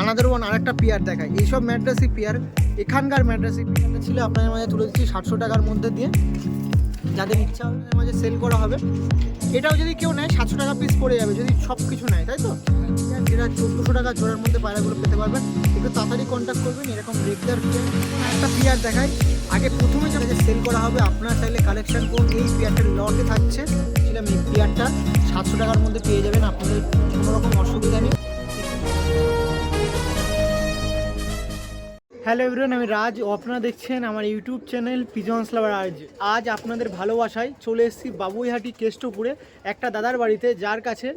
Another one আরেকটা pair দেখায় এইসব ম্যাড্রাসি পেয়ার এখানকার ম্যাড্রাসি পেয়ারটা ছিল আপনাদের মাঝে তুলে দিচ্ছি সাতশো টাকার মধ্যে দিয়ে। যাদের ইচ্ছা আপনাদের মাঝে সেল করা হবে। এটাও যদি কেউ নেয়, সাতশো টাকা পিস পড়ে যাবে, যদি সব কিছু নেয়, তাই তো? যেটা চোদ্দোশো টাকা জোড়ার মধ্যে পায়রাগুলো পেতে পারবেন। একটু তাড়াতাড়ি কন্ট্যাক্ট করবেন, এরকম রেগুলার একটা পেয়ার দেখায় আগে প্রথমে যেটা সেল করা হবে, আপনার চাইলে কালেকশন করুন। এই পেয়ারটার লটে থাকছে। এই পেয়ারটা সাতশো টাকার মধ্যে পেয়ে যাবেন। আপনাদের কোনো রকম অসুবিধা নেই। হ্যালো এভরিওয়ান আমি রাজ। আপনারা দেখছেন আমার ইউটিউব চ্যানেল পিজন্স লাভার আজ। আজ আপনাদের ভালোবাসায় চলে এসেছি বাবুইহাটি কেষ্টপুরে, একটা দাদার বাড়িতে, যার কাছে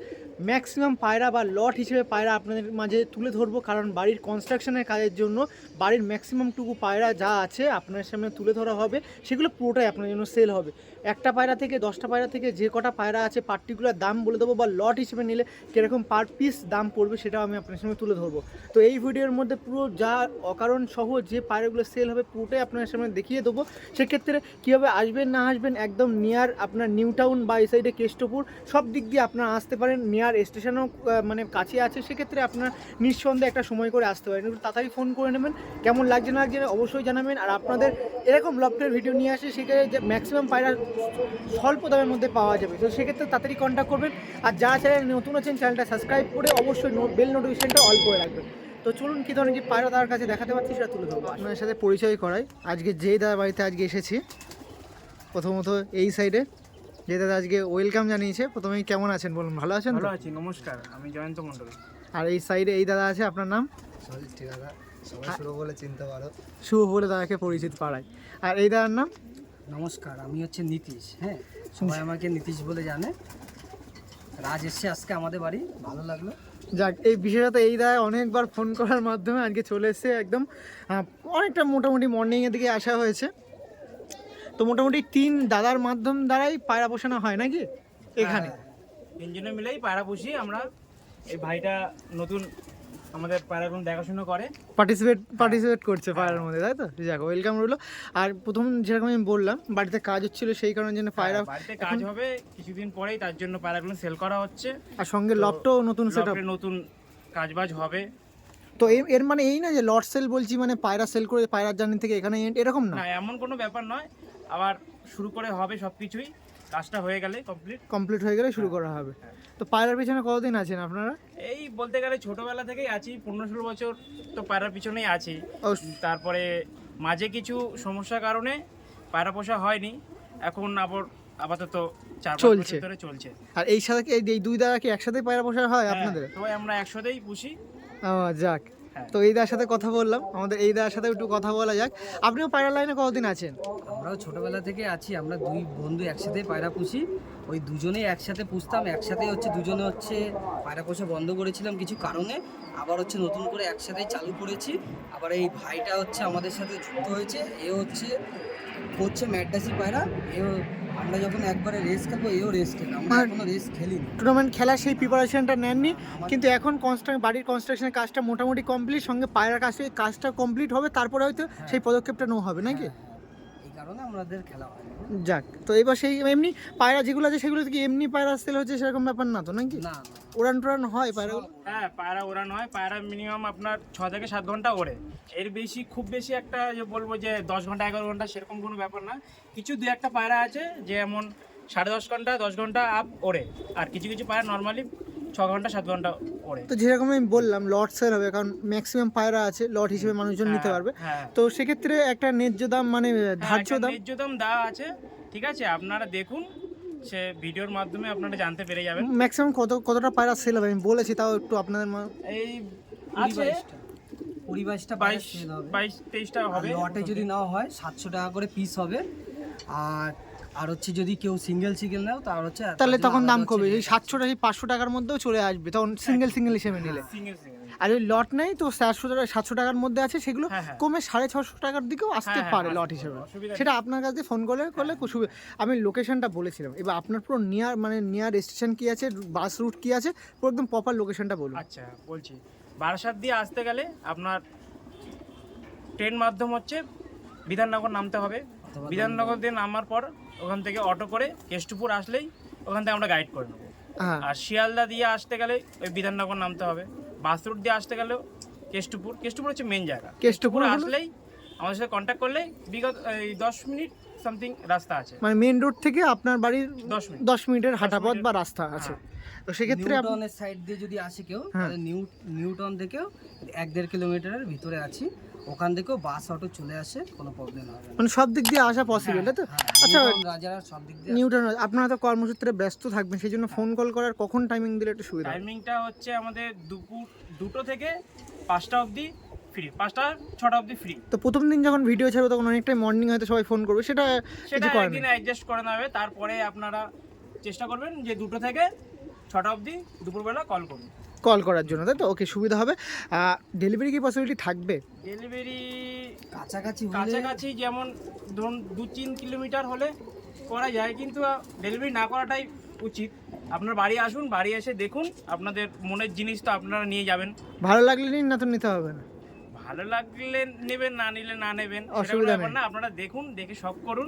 ম্যাক্সিমাম পায়রা বা লট হিসেবে পায়রা আপনাদের মাঝে তুলে ধরবো, কারণ বাড়ির কনস্ট্রাকশনের কাজের জন্য বাড়ির ম্যাক্সিমামটুকু পায়রা যা আছে আপনার সামনে তুলে ধরা হবে, সেগুলো পুরোটাই আপনার জন্য সেল হবে। একটা পায়রা থেকে দশটা পায়রা থেকে যে কটা পায়রা আছে পার্টিকুলার দাম বলে দেবো বা লট হিসেবে নিলে কীরকম পার পিস দাম পড়বে সেটাও আমি আপনার সামনে তুলে ধরবো। তো এই ভিডিওর মধ্যে পুরো যা অকারণ সহ যে পায়রাগুলো সেল হবে পুরোটাই আপনার সামনে দেখিয়ে দেবো। সেক্ষেত্রে কীভাবে আসবেন না আসবেন একদম নিয়ার আপনার নিউ টাউন বা এই সাইডে কেষ্টপুর সব দিক দিয়ে আপনারা আসতে পারেন নিয়ার স্টেশনও মানে কাছে আছে। সেক্ষেত্রে আপনার নিঃসন্দেহে একটা সময় করে আসতে পারেন। একটু তাড়াতাড়ি ফোন করে নেবেন, কেমন লাগছে না লাগছে অবশ্যই জানাবেন। আর আপনাদের এরকম লফটের ভিডিও নিয়ে আসে যে ম্যাক্সিমাম পায়রা স্বল্প দামের মধ্যে পাওয়া যাবে। তো সেক্ষেত্রে তাড়াতাড়ি কন্ট্যাক্ট করবেন। আর যারা চ্যানেল নতুন আছেন চ্যানেলটা সাবস্ক্রাইব করে অবশ্যই বেল নোটিফিকেশনটা অল করে রাখবেন। তো চলুন কী ধরনের কি পায়রা তার কাছে দেখাতে পাচ্ছি সেটা তুলে ধরবো। আপনাদের সাথে পরিচয় করাই। আজকে যেই দাদা বাড়িতে আজকে এসেছি প্রথমত এই সাইডে যে দাদা আজকে ওয়েলকাম জানিয়েছে। প্রথমেই কেমন আছেন বলুন ভালো আছেন ভালো আছি নমস্কার আমি জয়ন্ত মণ্ডল। আর এই সাইডে এই দাদা আছে আপনার নাম? সবাই শুরু বলে চিনতে পারো। শুভ বলে দাদাকে পরিচিত পাড়ায়। আর এই দাদার নাম? নমস্কার আমি হচ্ছে নীতিশ হ্যাঁ? সবাই আমাকে নীতিশ বলে জানে। রাজ এসছে আজকে আমাদের বাড়ি ভালো লাগল। যাক এই বিশেষত এই দায় অনেকবার ফোন করার মাধ্যমে আজকে চলে এসেছে একদম অনেকটা মোটামুটি মর্নিংয়ের দিকে আসা হয়েছে। তো মোটামুটি তিন দাদার মাধ্যম দ্বারাই পায়রা পোষানো হয় নাকি? এখানে। তিনজনে মিলেই পায়রা পুষি আমরা এই ভাইটা নতুন আমাদের পায়রাগুলো দেখাশোনা করে। পার্টিসিপেট পার্টিসিপেট করছে পায়রার মধ্যে তাই তো? যাক ওয়েলকাম রইল। আর প্রথম যেরকম আমি বললাম বাড়িতে কাজ হচ্ছিল সেই কারণের জন্য পায়রা হ্যাঁ, বাড়িতে কাজ হবে কিছুদিন পরেই তার জন্য পায়রাগুলো সেল করা হচ্ছে। আর সঙ্গে লফটও নতুন সেট নতুন কাজবাজ হবে। তো এর- মানে এই না যে লট সেল বলছি মানে পায়রা সেল করে পায়রার জার্নি থেকে এখানে এরকম না? না এমন কোনো ব্যাপার নয়। আবার শুরু করে হবে সব কিছুই কাজটা হয়ে গেলে কমপ্লিট কমপ্লিট হয়ে গেলে শুরু করা হবে। তো পায়রার পিছনে কতদিন আছেন আপনারা? এই বলতে গেলে ছোটবেলা থেকেই আছি পনেরো ষোলো বছর তো পায়রার পিছনেই আছি। তারপরে মাঝে কিছু সমস্যার কারণে পায়রা পোষা হয়নি এখন আবার আপাতত চার চলছে। ধরে চলছে। আর এই সাথে এই- দুই দাদা কি একসাথে পায়রা পোষা হয় আপনাদের? হ্যাঁ, সবাই আমরা একসাথেই পুষি। যাক। হ্যাঁ। তো এই দাদার সাথে কথা বললাম। আমাদের এই দাদার সাথে একটু কথা বলা যাক। আপনিও পায়রা লাইনে কতদিন আছেন? আমরাও ছোটবেলা থেকে আছি। আমরা দুই বন্ধু একসাথে পায়রা পুষি। ওই দুজনেই একসাথে পুষতাম। একসাথে হচ্ছে দুজনে হচ্ছে পায়রা পোষা বন্ধ করেছিলাম কিছু কারণে। আবার হচ্ছে নতুন করে একসাথেই চালু করেছি। আবার এই ভাইটা হচ্ছে আমাদের সাথে যুক্ত হয়েছে। এ হচ্ছে হচ্ছে ম্যাডাসি পায়রা। এও আমরা যখন একবারে রেস খেলব এও রেস খেলব। আমরা কোনো রেস খেলিনি। টুর্নামেন্ট খেলা সেই প্রিপারেশনটা নেননি কিন্তু এখন কনস্ট্রাক বাড়ির কনস্ট্রাকশনের কাজটা মোটামুটি কমপ্লিট সঙ্গে পায়রার কাছে কাজটা কমপ্লিট হবে তারপরে হয়তো সেই পদক্ষেপটা নেওয়া হবে নাকি? কারণে আমাদের খেলা হয় যাক তো এবার সেই এমনি পায়রা যেগুলো আছে সেগুলো কি এমনি পায়রা সেল হচ্ছে সেরকম ব্যাপার না তো নাকি? না না। উড়ান টুরান হয় পায়রাগুলো হ্যাঁ পায়রা ওড়ানো হয়। পায়রা মিনিমাম আপনার ছ থেকে সাত ঘণ্টা ওড়ে। এর বেশি খুব বেশি একটা যে বলব যে দশ ঘণ্টা এগারো ঘণ্টা সেরকম কোনো ব্যাপার না। কিছু দু একটা পায়রা আছে যে এমন সাড়ে দশ ঘণ্টা দশ ঘণ্টা আপ ওড়ে। আর কিছু কিছু পায়রা নর্মালি ছ ঘণ্টা সাত ঘণ্টা ওড়ে তো যেরকম আমি বললাম লট সেল হবে কারণ ম্যাক্সিমাম পায়রা আছে লট হিসেবে মানুষজন নিতে পারবে। হ্যাঁ। তো সেক্ষেত্রে একটা ন্যায্য দাম মানে ধার্য একটা দাম। ন্যায্য দাম দেওয়া আছে। ঠিক আছে আপনারা দেখুন সে ভিডিওর মাধ্যমে আপনারা জানতে পেরে যাবেন। ম্যাক্সিমাম কত কতটা পায়রা সেল হবে? আমি বলেছি তাও একটু আপনাদের মা- এই আছে কুড়ি বাইশটা বাইশ বাইশ তেইশটা হবে। লটে যদি নেওয়া হয় সাতশো টাকা করে পিস হবে। আর আর হচ্ছে যদি কেউ সিঙ্গেল সিঙ্গেল নেও তার হচ্ছে তাহলে তখন দাম আলাদা কমে। হচ্ছে। এই সাতশো টাকা পাঁচশো টাকার মধ্যেও চলে আসবে তখন সিঙ্গেল সিঙ্গেল হিসেবে নিলে। সিঙ্গেল আর ওই লট নেই তো চারশো টাকা সাতশো টাকার মধ্যে আছে সেগুলো হ্যাঁ, হ্যাঁ। কমে সাড়ে ছশো টাকার দিকেও আসতে হ্যাঁ, হ্যাঁ, পারে লট হিসেবে সেটা আপনার কাছে ফোন করলে করলে খুব সুবিধা। আমি লোকেশনটা বলেছিলাম। এবার আপনার পুরো নিয়ার মানে নিয়ার স্টেশন কি আছে বাস রুট কি আছে পুরো একদম প্রপার লোকেশনটা বলুন। আচ্ছা বলছি। বারাসাত দিয়ে আসতে গেলে আপনার ট্রেন মাধ্যম হচ্ছে বিধাননগর নামতে হবে। বিধাননগর দিয়ে নামার পর ওখান থেকে অটো করে কেষ্টপুর আসলেই ওখান থেকে আমরা গাইড করে নেব। হ্যাঁ। আর শিয়ালদা দিয়ে আসতে গেলে ওই বিধাননগর নামতে হবে। বাস রুট দিয়ে আসতে গেলেও কেষ্টপুর কেষ্টপুর হচ্ছে মেন জায়গা। কেষ্টপুর আসলেই আমাদের সাথে কন্ট্যাক্ট করলেই বিগত এই দশ মিনিট সামথিং রাস্তা আছে। মানে মেন রোড থেকে আপনার বাড়ির দশ মিনিট। দশ মিনিটের হাঁটা পথ বা রাস্তা আছে। তো সেক্ষেত্রে নিউটনের সাইড দিয়ে যদি আসে কেউ হ্যাঁ। তাহলে নিউ নিউটন থেকেও এক দেড় কিলোমিটারের ভিতরে আছি। ওখান থেকেও বাস অটো চলে আসে কোনো প্রবলেম হবে না। মানে সব দিক দিয়ে আসা পসিবল তাই তো? হ্যাঁ, আচ্ছা রাজারা সব দিক দিয়ে নিউটন আপনারা তো কর্মসূত্রে ব্যস্ত থাকবেন সেই জন্য ফোন কল করার কখন টাইমিং দিলে একটু সুবিধা টাইমিংটা হচ্ছে আমাদের দুপুর দুটো থেকে পাঁচটা অবধি ফ্রি পাঁচটা ছটা অবধি ফ্রি তো প্রথম দিন যখন ভিডিও ছাড়বো তখন অনেকটাই মর্নিং হয়তো সবাই ফোন করবে সেটা সেটা একদিন অ্যাডজাস্ট করে নেবে তারপরে আপনারা চেষ্টা করবেন যে দুটো থেকে ছটা অবধি দুপুরবেলা কল করুন। কল করার জন্য তাই তো? ওকে সুবিধা হবে। ডেলিভারি কি পসিবিলিটি থাকবে? ডেলিভারি কাছাকাছি হলে কাছাকাছি যেমন ধরুন দু তিন কিলোমিটার হলে করা যায় কিন্তু ডেলিভারি না করাটাই উচিত। আপনার বাড়ি আসুন বাড়ি এসে দেখুন আপনাদের মনের জিনিস তো আপনারা নিয়ে যাবেন। ভালো লাগলে নিন না তো নিতে হবে না? ভালো লাগলে নেবেন না নিলে না নেবেন অসুবিধা ব্যাপার না আপনারা দেখুন দেখে সব করুন।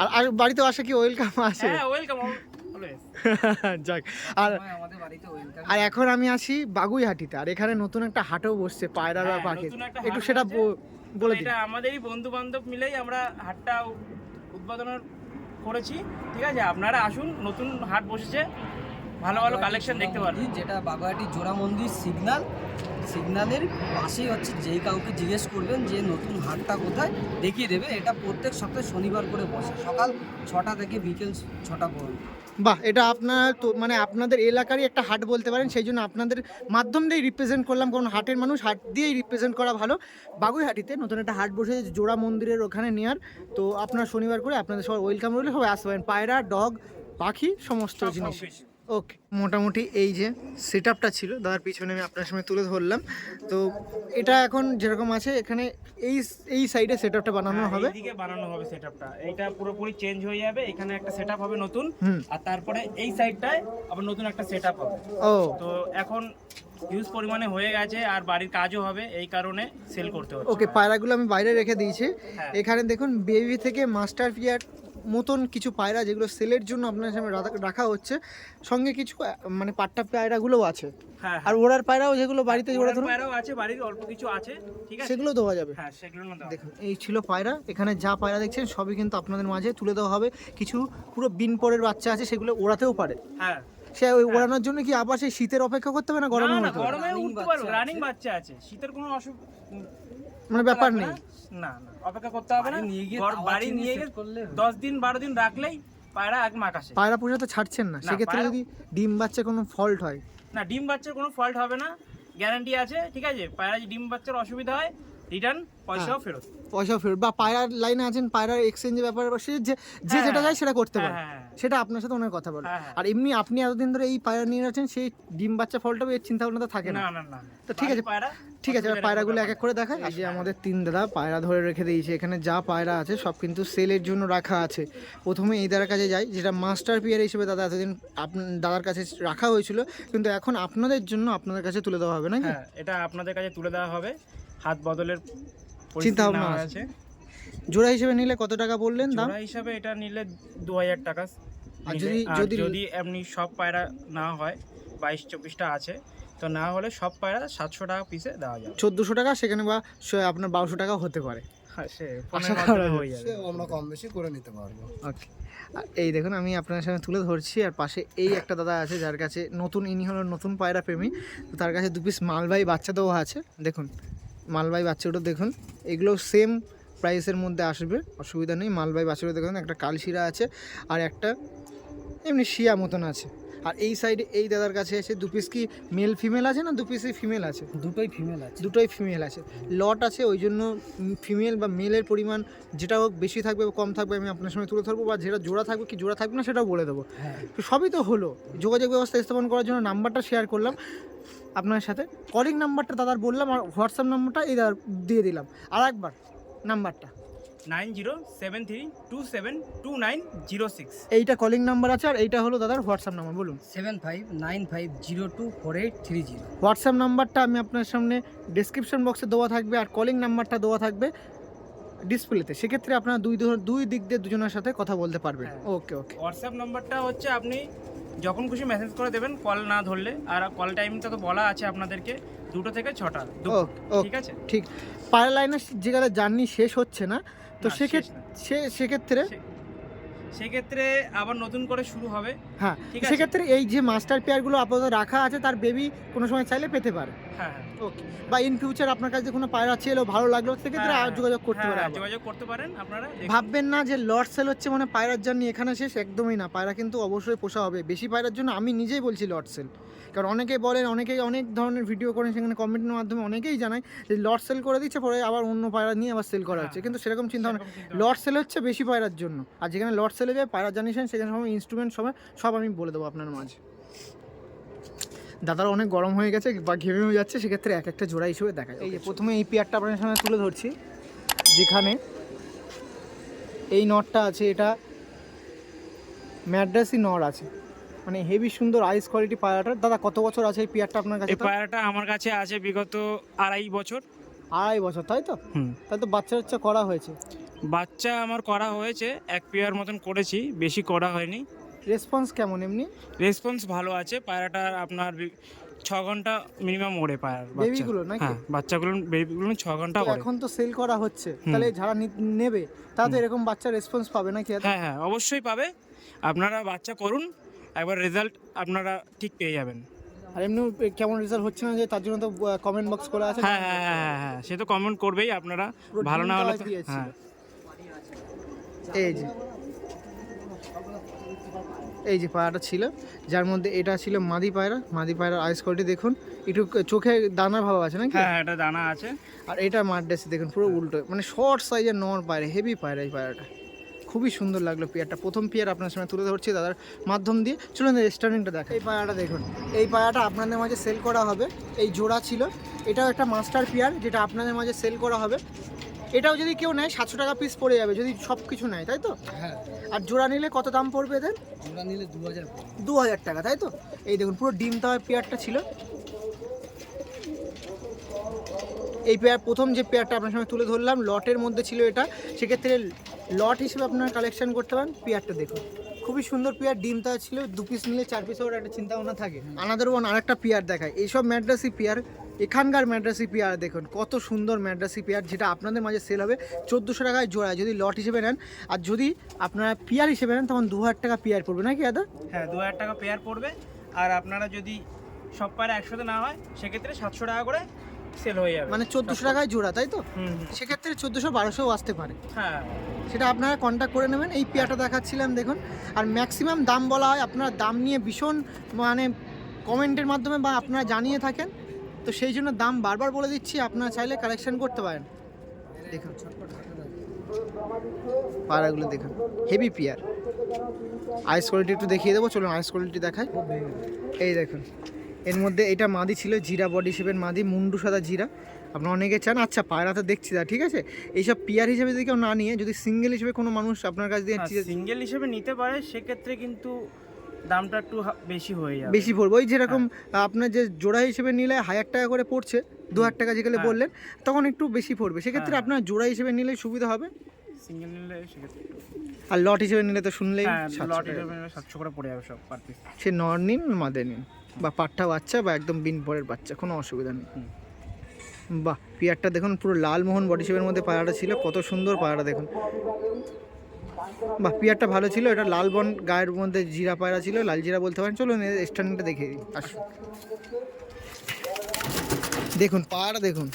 আর আর বাড়িতে আসা কি? ওয়েলকাম আছে হ্যাঁ ওয়েলকাম যাক আর এখন আমি আছি বাগুইহাটিতে আর এখানে নতুন একটা হাটও বসছে পায়রা বা হ্যাঁ, নতুন একটা সেটা বলে দিই। এটা আমাদেরই বন্ধু বান্ধব মিলেই আমরা হাটটা উদ্বোধন করেছি। ঠিক আছে আপনারা আসুন নতুন হাট বসেছে। ভালো ভালো কালেকশন দেখতে পারবেন যেটা বাবাহাটি জোড়া মন্দির সিগনাল সিগনালের পাশেই হচ্ছে যেই কাউকে জিজ্ঞেস করবেন যে নতুন হাটটা কোথায় দেখিয়ে দেবে। এটা প্রত্যেক সপ্তাহে শনিবার করে বসে। সকাল ছটা থেকে বিকেল ছটা পর্যন্ত। বাহ এটা আপনার তো মানে আপনাদের এলাকারই একটা হাট বলতে পারেন সেই জন্য আপনাদের মাধ্যম দিয়েই রিপ্রেজেন্ট করলাম কারণ হাটের মানুষ হাট দিয়েই রিপ্রেজেন্ট করা ভালো। বাগুইহাটিতে নতুন একটা হাট বসে জোড়া মন্দিরের ওখানে নেওয়ার তো আপনার শনিবার করে আপনাদের সবাই ওয়েলকাম রইলে। সবাই আসতে পারেন। পায়রা ডগ পাখি সমস্ত জিনিস। ওকে মোটামুটি এই যে সেট আপটা ছিল দাদার পিছনে আমি আপনার সামনে তুলে ধরলাম। তো এটা এখন যেরকম আছে এখানে এই এই সাইডে সেট আপটা বানানো হবে। এইদিকে বানানো হবে সেটআপটা এইটা পুরোপুরি চেঞ্জ হয়ে যাবে এখানে একটা সেটআপ হবে নতুন। আর তারপরে এই সাইডটায় আবার নতুন একটা সেট আপ হবে। ও। তো এখন হিউজ পরিমাণে হয়ে গেছে আর বাড়ির কাজও হবে এই কারণে সেল করতে হচ্ছে। ওকে পায়রাগুলো আমি বাইরে রেখে দিয়েছি। হ্যাঁ। এখানে দেখুন বেবি থেকে মাস্টার পিয়ার মতন কিছু পায়রা যেগুলো সেলের জন্য আপনার সামনে রাখা- রাখা হচ্ছে সঙ্গে কিছু মানে পাট্টা পায়রাগুলোও আছে। হ্যাঁ আর ওড়ার পায়রাও যেগুলো বাড়িতে জোড়া ধরুন। পায়রাও আছে বাড়ির অল্প কিছু আছে ঠিক আছে? সেগুলো দেওয়া যাবে। হ্যাঁ সেগুলো দেখুন এই ছিল পায়রা। এখানে যা পায়রা দেখছেন সবই কিন্তু আপনাদের মাঝে তুলে দেওয়া হবে। কিছু পুরো বিন পরের বাচ্চা আছে সেগুলো ওড়াতেও পারে। হ্যাঁ। সে ওই ওড়ানোর জন্য কি আবার সেই শীতের অপেক্ষা করতে হবে না? না গরমের না গরমে Running উঠতে পারবে রানিং বাচ্চা আছে। শীতের কোনো অসুবিধা মানে ব্যাপার নেই। না না অপেক্ষা করতে হবে না। নিয়ে গিয়ে বাড়ি নিয়ে গিয়ে। দশ দিন বারো দিন রাখলেই পায়রা একদম আকাশে পায়রা পূজা তো ছাড়ছেন না। না, সেক্ষেত্রে যদি ডিম বাচ্চা কোনো ফল্ট হয়। না ডিম বাচ্চার কোনো ফল্ট হবে না। গ্যারান্টি আছে ঠিক আছে? পায়রা যদি ডিম বাচ্চার অসুবিধা হয়। রিটার্ন পয়সাও ফেরত। পয়সা ফেরত। বা পায়রার লাইনে আছেন পায়রার এক্সচেঞ্জের ব্যাপারে বা সে যে যে হ্যাঁ, যেটা চায় সেটা করতে হ্যাঁ, পারে। হ্যাঁ, হ্যাঁ। সেটা আপনার সাথে ওনার কথা বলে। হ্যাঁ, হ্যাঁ। আর এমনি আপনি এতদিন ধরে এই পায়রা নিয়ে আছেন সেই ডিম বাচ্চা ফলটা এর চিন্তা ভাবনা থাকে না। না না না তো ঠিক আছে, পায়রা ঠিক আছে পায়রাগুলো এক এক করে দেখায় এই যে আমাদের তিন দাদা পায়রা ধরে রেখে দিয়েছে। এখানে যা পায়রা আছে সব কিন্তু সেলের জন্য রাখা আছে। প্রথমে এই দাদার কাছে যাই যেটা মাস্টার পিয়ার হিসেবে দাদা এতদিন দাদার কাছে রাখা হয়েছিল। কিন্তু এখন আপনাদের জন্য আপনাদের কাছে তুলে দেওয়া হবে নাকি? হ্যাঁ এটা আপনাদের কাছে তুলে দেওয়া হবে। হাত বদলের চিন্তা ভাবনা আছে। জোড়া হিসেবে নিলে কত টাকা বললেন দাম? জোড়া হিসাবে এটা নিলে দু হাজার টাকা আর যদি- যদি- যদি এমনি সব পায়রা না হয় বাইশ চব্বিশটা আছে তো না হলে সব পায়রা সাতশো টাকা পিসে দেওয়া যাবে। চোদ্দোশো টাকা সেখানে বা আপনার বারোশো টাকাও হতে পারে। হ্যাঁ হয়ে আমরা কম বেশি করে নিতে পারব। ওকে। এই দেখুন আমি আপনার সামনে তুলে ধরছি আর পাশে এই একটা দাদা আছে যার কাছে নতুন ইনি হলো নতুন পায়রা প্রেমী তো তার কাছে দু পিস মালবাই বাচ্চা দেওয়া আছে। দেখুন মালবাই বাচ্চাগুলো দেখুন, এগুলো সেম প্রাইসের মধ্যে আসবে, অসুবিধা নেই, মালবাহী বাচ্চাগুলো দেখুন, একটা কালশিরা আছে আর একটা এমনি শিয়া মতন আছে। আর এই সাইডে এই দাদার কাছে এসে দু পিস কি মেল ফিমেল আছে না দু পিসই ফিমেল আছে? দুটোই ফিমেল আছে। দুটোই ফিমেল আছে। লট আছে ওই জন্য ফিমেল বা মেলের পরিমাণ যেটা হোক বেশি থাকবে কম থাকবে আমি আপনার সঙ্গে তুলে ধরবো বা যেটা জোড়া থাকবে কি জোড়া থাকবে না সেটাও বলে দেবো। হ্যাঁ। তো সবই তো হলো। যোগাযোগ ব্যবস্থা স্থাপন করার জন্য নাম্বারটা শেয়ার করলাম আপনার সাথে। কলিং নাম্বারটা দাদার বললাম আর হোয়াটসঅ্যাপ নাম্বারটা এই দাদার দিয়ে দিলাম। আর একবার নাম্বারটা। Nine zero seven three two seven two nine zero six. এইটা কলিং নাম্বার আছে আর এইটা হলো দাদার হোয়াটসঅ্যাপ নাম্বার বলুন। Seven five nine five zero two four eight three zero WhatsApp নাম্বারটা আমি আপনার সামনে ডেসক্রিপশন বক্সে দেওয়া থাকবে আর কলিং নাম্বারটা দেওয়া থাকবে ডিসপ্লেতে সেক্ষেত্রে আপনারা দুই ধর- দুই দিক দিয়ে দুজনের সাথে কথা বলতে পারবেন। ওকে ওকে হোয়াটসঅ্যাপ নাম্বারটা হচ্ছে আপনি যখন খুশি মেসেজ করে দেবেন কল না ধরলে। আর কল টাইমটা তো বলা আছে আপনাদেরকে দুটো থেকে ছটা। ও ও ঠিক আছে? ঠিক। পায়রা লাইনের যেখানে জার্নি শেষ হচ্ছে না তো সেক্ষেত্রে সে সেক্ষেত্রে? সেক্ষেত্রে আবার নতুন করে শুরু হবে। হ্যাঁ সেক্ষেত্রে এই যে মাস্টার পেয়ারগুলো আপাতত রাখা আছে তার বেবি কোনো সময় চাইলে পেতে পারে। হ্যাঁ হ্যাঁ। ওকে বা ইন ফিউচার আপনার কাছে কোনো পায়রা ছিল ভালো লাগল সেক্ষেত্রে হ্যাঁ, আর যোগাযোগ করতে হ্যাঁ, পারে আবার। যোগাযোগ করতে পারেন আপনারা ভাববেন না যে লর্ড সেল হচ্ছে মানে পায়রার জার্নি এখানে শেষ একদমই না। পায়রা কিন্তু অবশ্যই পোষা হবে। বেশি পায়রার জন্য আমি নিজেই বলছি লর্ড সেল কারণ অনেকেই বলেন অনেকেই অনেক ধরনের ভিডিও করেন সেখানে কমেন্টের মাধ্যমে অনেকেই জানায় যে লর্ড সেল করে দিচ্ছে পরে আবার অন্য পায়রা নিয়ে আবার সেল করা হচ্ছে। হ্যাঁ, কিন্তু সেরকম চিন্তা ভাবনা লর্ড সেল হচ্ছে বেশি পায়রার জন্য। আর যেখানে লর্ড সেলে যায় পায়রা জানিয়েছেন সেখানে সব ইনস্ট্রুমেন্ট সব সব আমি বলে দেবো আপনার মাঝে। দাদার অনেক গরম হয়ে গেছে বা ঘেমে হয়ে যাচ্ছে সেক্ষেত্রে এক একটা জোড়া হিসেবে দেখায় এই যে প্রথমে এই পেয়ারটা আপনার সামনে তুলে ধরছি। যেখানে এই নটটা আছে এটা ম্যাড্রাসি নর আছে। মানে হেভি সুন্দর আইস কোয়ালিটি পায়রাটার দাদা কত বছর আছে এই পেয়ারটা আপনার কাছে? এই পায়রাটা আমার কাছে আছে বিগত আড়াই বছর। আড়াই বছর তাই তো? হুম। তাই তো বাচ্চা বাচ্চা করা হয়েছে। বাচ্চা আমার করা হয়েছে এক পেয়ার মতন করেছি বেশি করা হয়নি। রেসপন্স কেমন এমনি? রেসপন্স ভালো আছে পায়রাটা আপনার ছ ঘণ্টা মিনিমাম ওড়ে পায়রার বেবিগুলো নাকি? হ্যাঁ বাচ্চাগুলো বেবিগুলো ছ ঘণ্টা ওড়ে। এখন তো সেল করা হচ্ছে তাহলে যারা নেবে তারা তো এরকম বাচ্চা রেসপন্স পাবে নাকি হ্যাঁ হ্যাঁ অবশ্যই পাবে। আপনারা বাচ্চা করুন একবার রেজাল্ট আপনারা ঠিক পেয়ে যাবেন। আর এমনি কেমন রেজাল্ট হচ্ছে না যে তার জন্য তো কমেন্ট বক্স করা আছে? হ্যাঁ হ্যাঁ হ্যাঁ হ্যাঁ হ্যাঁ সে তো কমেন্ট করবেই আপনারা ভালো না হলে হ্যাঁ। এই যে এই যে পায়রাটা ছিল যার মধ্যে এটা ছিল মাদি পায়রা। মাদি পায়রার আইস কোয়ালিটি দেখুন একটু চোখে দানার ভাব আছে নাকি? হ্যাঁ হ্যাঁ, এটা দানা আছে। আর এটা মাড্রেসি দেখুন পুরো উল্টো। মানে শর্ট সাইজের নর পায়রা হেভি পায়রা এই পায়রাটা। খুবই সুন্দর লাগল পেয়ারটা। প্রথম পেয়ার আপনার সামনে তুলে ধরছি দাদার মাধ্যম দিয়ে। চলুন রেস্টুরেন্টটা দেখা এই পায়রাটা দেখুন এই পায়রাটা আপনাদের মাঝে সেল করা হবে। এই জোড়া ছিল। এটাও একটা মাস্টার পেয়ার যেটা আপনাদের মাঝে সেল করা হবে। এটাও যদি কেউ নেয় সাতশো টাকা পিস পড়ে যাবে যদি সব কিছু নেয় তাই তো? হ্যাঁ। আর জোড়া নিলে কত দাম পড়বে এদের? আমরা নিলে দু হাজার দু হাজার টাকা তাই তো? এই দেখুন পুরো ডিম দেওয়া পেয়ারটা ছিল। এই পেয়ার প্রথম যে পেয়ারটা আপনার সঙ্গে তুলে ধরলাম লটের মধ্যে ছিল এটা। সেক্ষেত্রে লট হিসেবে আপনারা কালেকশন করতে পারেন। পেয়ারটা দেখুন খুবই সুন্দর পেয়ার ডিম দেওয়া ছিল। দু পিস নিলে চার পিস ওর একটা চিন্তা ভাবনা থাকে আনাদের ওয়ান আরেকটা পেয়ার দেখায়। এইসব ম্যাড্রাসি পেয়ার এখানকার ম্যাড্রাসি পেয়ার দেখুন কত সুন্দর ম্যাড্রাসি পেয়ার যেটা আপনাদের মাঝে সেল হবে। চোদ্দোশো টাকায় জোড়া যদি লট হিসেবে নেন আর যদি আপনারা পেয়ার হিসেবে নেন তখন দু হাজার টাকা পেয়ার পড়বে নাকি দাদা? হ্যাঁ দু হাজার টাকা পেয়ার পড়বে আর আপনারা যদি সব পায়রা একসাথে না হয় সেক্ষেত্রে সাতশো টাকা করে সেল হয়ে যাবে। মানে চোদ্দোশো টাকায় জোড়া তাই তো। সেক্ষেত্রে চোদ্দোশো বারোশোও আসতে পারে। হ্যাঁ। সেটা আপনারা কন্ট্যাক্ট করে নেবেন এই পেয়ারটা দেখাচ্ছিলাম দেখুন। আর ম্যাক্সিমাম দাম বলা হয় আপনারা দাম নিয়ে ভীষণ মানে কমেন্টের মাধ্যমে বা আপনারা জানিয়ে থাকেন। তো সেই জন্য দাম বারবার বলে দিচ্ছি আপনারা চাইলে কালেকশন করতে পারেন। দেখুন পাড়াগুলো দেখুন হেভি পেয়ার আইস কোয়ালিটি একটু দেখিয়ে দেবো চলুন আইস কোয়ালিটি দেখাই। এই দেখুন এর মধ্যে এটা মাদি ছিল জিরা বডি শেপের মাদি মুন্ডু সাদা জিরা। আপনারা অনেকে চান আচ্ছা পায়রা তো দেখছি দা ঠিক আছে? এইসব পিয়ার হিসেবে যদি কেউ না নিয়ে যদি সিঙ্গেল হিসেবে কোনো মানুষ আপনার কাছ দিয়ে সিঙ্গেল হিসেবে নিতে পারে সেক্ষেত্রে কিন্তু দামটা একটু বেশি হয়ে যাবে। বেশি পড়বে। ওই যেরকম আপনার যে জোড়া হিসেবে নিলে হাজার টাকা করে পড়ছে দু হাজার টাকা যেখানে হ্যাঁ। বললেন তখন একটু বেশি পড়বে। সেক্ষেত্রে হ্যাঁ। আপনার জোড়া হিসেবে নিলে সুবিধা হবে? সিঙ্গেল নিলে সেক্ষেত্রে আর লট হিসেবে নিলে তো শুনলেই হ্যাঁ লট হিসেবে নিলে সাতশো করে পড়ে যাবে সব পার পিস সে নর নিন মাদে নিন বা পাট্টা বাচ্চা বা একদম বিন পরের বাচ্চা কোনো অসুবিধা নেই। বাহ পিয়ারটা দেখুন পুরো লালমোহন বডি শেপের মধ্যে পায়রাটা ছিল কত সুন্দর পায়রাটা দেখুন। বাহ, পিয়ারটা ভালো ছিল। এটা লাল বন গায়ের মধ্যে জিরা পায়রা ছিল। লাল জিরা বলতে পারেন। চলুন স্ট্যান্ডটা দেখে দিই। আসুন। দেখুন পায়রা দেখুন।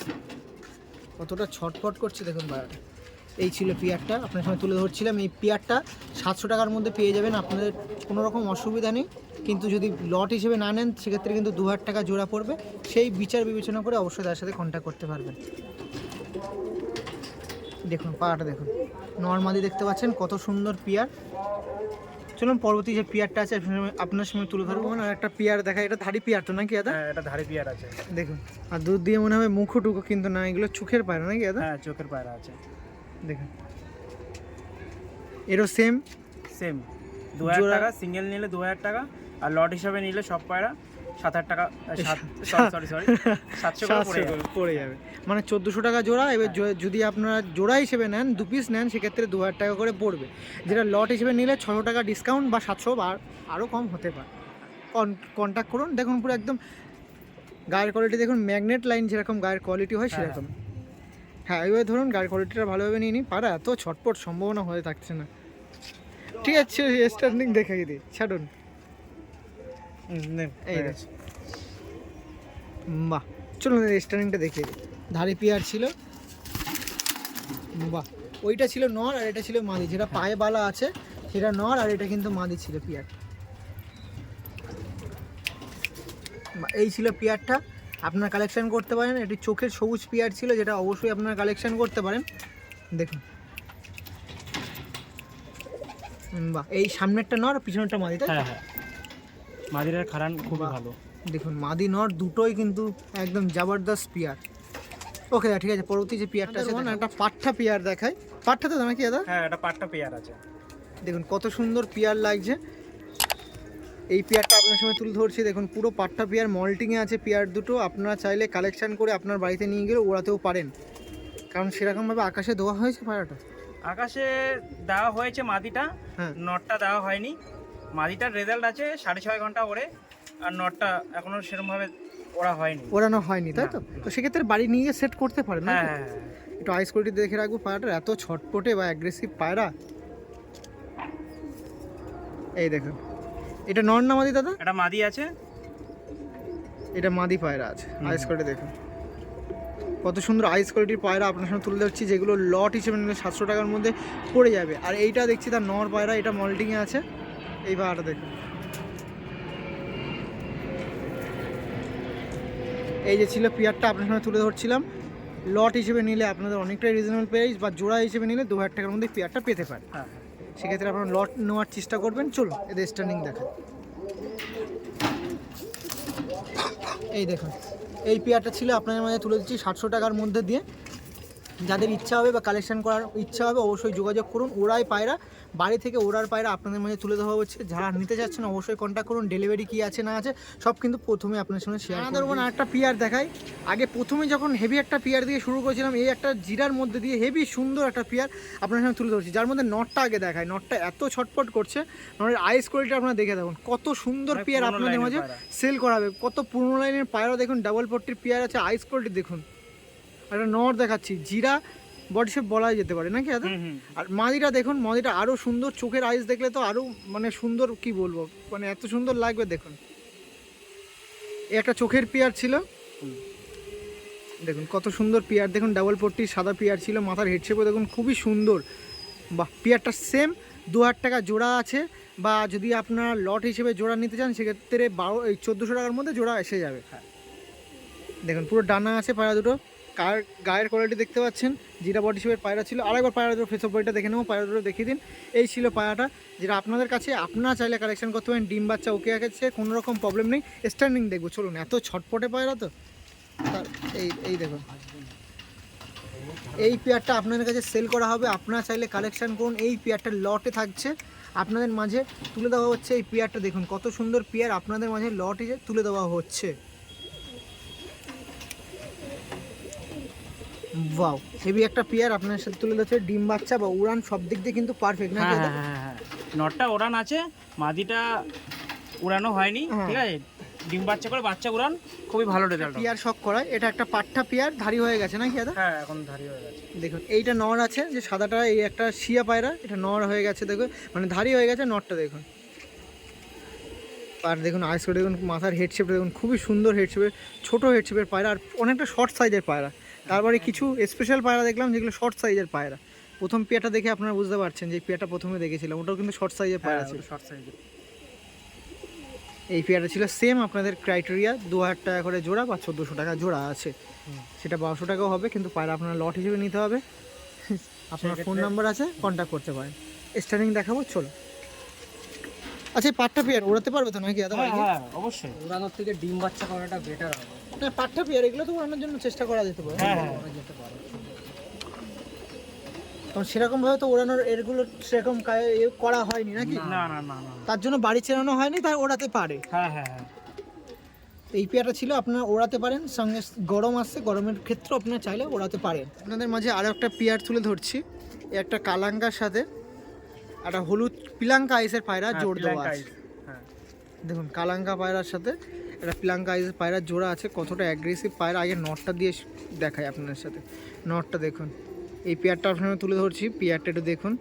কতটা ছটফট করছে দেখুন পায়রাটা এই ছিল পিয়ারটা। আপনার সঙ্গে তুলে ধরছিলাম এই পিয়ারটা। সাতশো টাকার মধ্যে পেয়ে যাবেন। আপনাদের কোনো রকম অসুবিধা নেই। কিন্তু যদি লট হিসেবে না নেন, সেক্ষেত্রে কিন্তু দু হাজার টাকা জোড়া পড়বে। সেই বিচার বিবেচনা করে অবশ্যই তার সাথে কন্ট্যাক্ট করতে পারবেন। দেখুন পাড়াটা দেখুন। নর্মালি দেখতে পাচ্ছেন কত সুন্দর পিয়ার। চলুন পরবর্তী যে পিয়ারটা আছে আপনার সামনে- তুলে ধরবো। মানে আর একটা পিয়ার দেখা এটা ধাড়ি পিয়ার তো নাকি দাদা? হ্যাঁ এটা ধারে পিয়ার আছে। দেখুন আর দুধ দিয়ে মনে হবে মুখো টুকো কিন্তু না এগুলো চোখের পায়রা নাকি দাদা? হ্যাঁ চোখের পায়রা আছে। দেখুন এরও সেম সেম দু হাজার টাকা সিঙ্গেল নিলে দু হাজার টাকা আর লট হিসাবে নিলে সব পায়রা। সাত হাজার টাকা সরি সরি সাতশো পড়ে যাবে। মানে চোদ্দোশো টাকা জোড়া এবার যদি আপনারা জোড়া হিসেবে নেন দু পিস নেন সেক্ষেত্রে দু হাজার টাকা করে পড়বে। যেটা লট হিসেবে নিলে ছশো টাকা ডিসকাউন্ট বা সাতশো বা আরও কম হতে পারে। কন্ট্যাক্ট করুন। দেখুন পুরো একদম গায়ের কোয়ালিটি দেখুন ম্যাগনেট লাইন যেরকম গায়ের কোয়ালিটি হয় হ্যাঁ, সেরকম। হ্যাঁ। এইভাবে ধরুন গায়ের কোয়ালিটিটা ভালোভাবে নিয়ে নিই পারা এত ছটপট সম্ভাবনা হয়ে থাকছে না। ঠিক আছে স্ট্যান্ডিং দেখে দিই। ছাড়ুন। এই দেখো। বাহ চলুন স্ট্যান্ডিংটা দেখিয়ে দিই। ধারে পিয়ার ছিল। বাহ ওইটা ছিল নর আর এটা ছিল মাদি। যেটা পায়ে বালা আছে সেটা নর আর এটা কিন্তু মাদি ছিল পিয়ার। এই ছিল পিয়ারটা। আপনার কালেকশন করতে পারেন। এটি চোখের সবুজ পিয়ার ছিল যেটা অবশ্যই আপনারা কালেকশন করতে পারেন। দেখুন। বাহ এই সামনেরটা নর আর পিছনেরটা মাদি তাই হ্যাঁ হ্যাঁ। মাদিরের খারান খুবই ভালো। দেখুন মাদি নর দুটোই কিন্তু একদম জবরদস্ত পিয়ার। ওকে দাদা ঠিক আছে পরবর্তী যে পিয়ারটা আছে দেখুন একটা পাঠা পিয়ার দেখাই। পাঠা তো নাকি দাদা? হ্যাঁ এটা পাট্টা পেয়ার আছে। দেখুন কত সুন্দর পিয়ার লাগছে। এই পেয়ারটা আপনার সঙ্গে তুলে ধরছি। দেখুন পুরো পাট্টা পেয়ার মল্টিংয়ে আছে পেয়ার দুটো। আপনারা চাইলে কালেকশন করে আপনার বাড়িতে নিয়ে গেলে ওড়াতেও পারেন। কারণ সেরকমভাবে আকাশে দেওয়া হয়েছে পায়রাটা আকাশে দেওয়া হয়েছে মাদিটা। হ্যাঁ। নটটা দেওয়া হয়নি। মাদিটার রেজাল্ট আছে সাড়ে ছয় ঘণ্টা ওড়ে আর নটটা এখনও সেরকমভাবে ওরা হয়নি। ওড়ানো হয়নি তাই তো? তো সেক্ষেত্রে বাড়ি নিয়ে সেট করতে পারেন না হ্যাঁ হ্যাঁ হ্যাঁ। একটু আইস কোয়ালিটি দেখে রাখব পায়রাটার এত ছটপটে বা অ্যাগ্রেসিভ পায়রা। এই দেখুন এটা নর না মাদি দাদা? এটা মাদি আছে। এটা মাদি পায়রা আছে আইস কোয়ালিটি দেখুন কত সুন্দর আইস কোয়ালিটির পায়রা আপনার সামনে তুলে ধরছি যেগুলো লট হিসেবে নিলে সাতশো টাকার মধ্যে পড়ে যাবে। আর এইটা দেখছি তার নর পায়রা এটা মল্টিংয়ে আছে। এই পায়রাটা দেখুন। এই যে ছিল পিয়ারটা আপনার সামনে তুলে ধরছিলাম। লট হিসেবে নিলে আপনাদের অনেকটাই রিজনেবল প্রাইস বা জোড়া হিসেবে নিলে দু হাজার টাকার মধ্যে পেয়ারটা পেতে পারেন। হ্যাঁ সেক্ষেত্রে আপনারা লট নেওয়ার চেষ্টা করবেন। চলুন এদের স্ট্যান্ডিং দেখান এই দেখুন এই পেয়ারটা ছিল আপনাদের মাঝে তুলে দিচ্ছি সাতশো টাকার মধ্যে দিয়ে। যাদের ইচ্ছা হবে বা কালেকশন করার ইচ্ছা হবে অবশ্যই যোগাযোগ করুন। ওরাই পায়রা বাড়ি থেকে ওরার পায়রা আপনাদের মাঝে তুলে দেওয়া হচ্ছে। যারা নিতে যাচ্ছেন অবশ্যই কন্ট্যাক্ট করুন ডেলিভারি কী আছে না আছে সব কিন্তু প্রথমে আপনার সঙ্গে শেয়ার করব না একটা পিয়ার দেখাই। আগে প্রথমে যখন হেভি একটা পিয়ার দিয়ে শুরু করেছিলাম এই একটা জিরার মধ্যে দিয়ে হেভি সুন্দর একটা পিয়ার আপনার সঙ্গে তুলে ধরছি। যার মধ্যে নটটা আগে দেখায় নটটা এত ছটপট করছে নটের আইস কোয়ালিটি আপনারা দেখে দেখুন। কত সুন্দর পিয়ার আপনাদের মাঝে। সেল করাবে কত পুরনো লাইনের পায়রা দেখুন ডাবল পট্টির পেয়ার আছে আইস কোয়ালিটি দেখুন। একটা নর দেখাচ্ছি জিরা বডি শেপ বলা যেতে পারে নাকি দাদা আর মাদিটা দেখুন মাদিটা আরও সুন্দর চোখের আইস দেখলে তো আরও মানে সুন্দর কি বলব মানে এত সুন্দর লাগবে দেখুন। একটা চোখের পেয়ার ছিল। দেখুন কত সুন্দর পেয়ার দেখুন ডাবল পট্টি সাদা পেয়ার ছিল মাথার হেড শেপও দেখুন খুবই সুন্দর। বাহ পেয়ারটা সেম দু হাজার টাকা জোড়া আছে বা যদি আপনার লট হিসেবে জোড়া নিতে চান সেক্ষেত্রে বারো এই চোদ্দোশো টাকার মধ্যে জোড়া এসে যাবে। হ্যাঁ। দেখুন পুরো ডানা আছে পায়রা দুটো। গায়ের গায়ের কোয়ালিটি দেখতে পাচ্ছেন? জিরা বডি শেপের পায়রা ছিল। আরেকবার পায়রা দুটো ফেস বডিটা দেখে নেব। পায়রা দুটো দেখিয়ে দিন। এই ছিল পায়রাটা। যেটা আপনাদের কাছে, আপনারা চাইলে কালেকশন করতে পারেন। ডিম বাচ্চা ওকে আছে, কোনো রকম প্রবলেম নেই। স্ট্যান্ডিং দেখব। চলুন, এত ছটপটে পায়রা তো। এই এই দেখুন। এই পেয়ারটা আপনাদের কাছে সেল করা হবে। আপনারা চাইলে কালেকশন করুন। এই পেয়ারটা লটে থাকছে। আপনাদের মাঝে তুলে দেওয়া হচ্ছে। এই পেয়ারটা দেখুন, কত সুন্দর পেয়ার আপনাদের মাঝে লটে তুলে দেওয়া হচ্ছে। ওয়াও হেভি একটা পেয়ার আপনার সাথে তুলে ধরছে ডিম বাচ্চা বা উড়ান সব দিক দিয়ে কিন্তু পারফেক্ট না হ্যাঁ দাদা? হ্যাঁ হ্যাঁ হ্যাঁ নটটা ওড়ান আছে মাদিটা উড়ানো হয়নি হ্যাঁ। ঠিক আছে? ডিম বাচ্চা করে বাচ্চা উড়ান খুবই ভালো রেজাল্ট পেয়ার শখ করায় এটা একটা পাট্টা পেয়ার ধারি হয়ে গেছে নাকি দাদা? হ্যাঁ এখন ধারি হয়ে গেছে। দেখুন এইটা নর আছে যে সাদাটা এই একটা শিয়া পায়রা এটা নর হয়ে গেছে দেখুন মানে ধারি হয়ে গেছে নরটা দেখুন। আর দেখুন আইস দেখুন মাথার হেড শেপটা দেখুন খুবই সুন্দর হেড শেপের ছোটো হেড শেপের পায়রা আর অনেকটা শর্ট সাইজের পায়রা। তারপরে কিছু স্পেশাল পায়রা দেখলাম যেগুলো শর্ট সাইজের পায়রা। প্রথম পেয়াটা দেখে আপনারা বুঝতে পারছেন যে এই পেয়ারটা প্রথমে দেখেছিলাম ওটাও কিন্তু শর্ট সাইজের পায়রা ছিল। শর্ট সাইজের এই পেয়ারটা ছিল সেম আপনাদের ক্রাইটেরিয়া দু হাজার টাকা করে জোড়া বা চোদ্দোশো টাকা জোড়া আছে। সেটা বারোশো টাকাও হবে কিন্তু পায়রা আপনার লট হিসেবে নিতে হবে। আপনার ফোন নাম্বার আছে কন্ট্যাক্ট করতে পারেন। স্টার্টিং দেখাবো চলো। আচ্ছা এই পাট্টা পেয়ার ওড়াতে পারবে তো নাকি? দাদা হ্যাঁ হ্যাঁ অবশ্যই। উড়ানোর থেকে ডিম বাচ্চা করাটা বেটার হবে। না পাট্টা পেয়ার এগুলো তো ওড়ানোর জন্য চেষ্টা করা যেতে পারে। হ্যাঁ হ্যাঁ। যেতে পারে। কারণ সেরকম ভাবে তো ওড়ানোর এরগুলো সেরকম এ করা হয়নি নাকি? না না না না তার জন্য বাড়ি চেরানো হয়নি তাই ওড়াতে পারে। হ্যাঁ হ্যাঁ হ্যাঁ। এই পেয়ারটা ছিল আপনারা ওড়াতে পারেন সঙ্গে গরম আসছে গরমের ক্ষেত্রে আপনারা চাইলে ওড়াতে পারেন। আপনাদের মাঝে আরও একটা পেয়ার তুলে ধরছি এই একটা কালাঙ্গার সাথে। একটা হলুদ পিলাঙ্কা আইসের পায়রা হ্যাঁ, জোর দেওয়া আছে। হ্যাঁ। দেখুন কালাঙ্কা পায়রার সাথে একটা প্লাঙ্কা আইসের পায়রা জোড়া আছে কতটা অ্যাগ্রেসিভ পায়রা। আগে নটটা দিয়ে দেখায় আপনার সাথে। নটটা দেখুন। এই পেয়ারটা আপনার সামনে তুলে ধরছি। পেয়ারটা একটু দেখুন।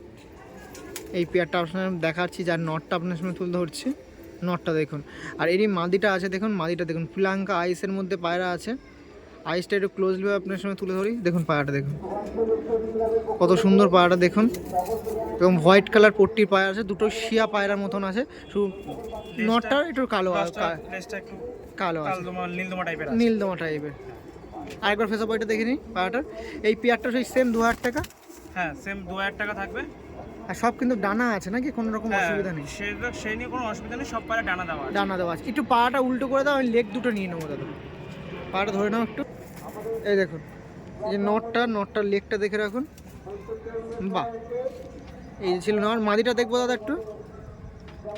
এই পেয়ারটা আপনার দেখাচ্ছি যার নটটা আপনার সামনে তুলে ধরছি। নটটা দেখুন। আর এরই মাদিটা আছে দেখুন মাদিটা দেখুন। প্লাঙ্কা আইসের মধ্যে পায়রা আছে। আইসটা একটু ক্লোজলি আপনার সামনে তুলে ধরি। দেখুন পায়াটা দেখুন। কত সুন্দর পায়রাটা দেখুন। এবং হোয়াইট কালার পট্টির পায়রা আছে দুটো শিয়া পায়রার মতন আছে। শুধু নটটা একটু কালো কালো নীলদমা টাইপের আরেকবার ফেসা বইটা দেখে নিই পায়রাটার এই পেয়ারটা সেই সেম দু হাজার টাকা। হ্যাঁ সেম দু হাজার টাকা থাকবে। আর সব কিন্তু ডানা আছে নাকি? কোনো রকম হ্যাঁ, অসুবিধা নেই। সেটা সেই নিয়ে কোনো অসুবিধা নেই সব পারে ডানা দেওয়া ডানা দেওয়া আছে। একটু পাটা উল্টো করে দাও আমি লেগ দুটো নিয়ে নেব দাদা। পাটা ধরে নাও একটু। এই দেখুন এই যে নটটা নটটার লেকটা দেখে রাখুন। বাহ এই ছিল নট মাদিটা দেখব দাদা একটু।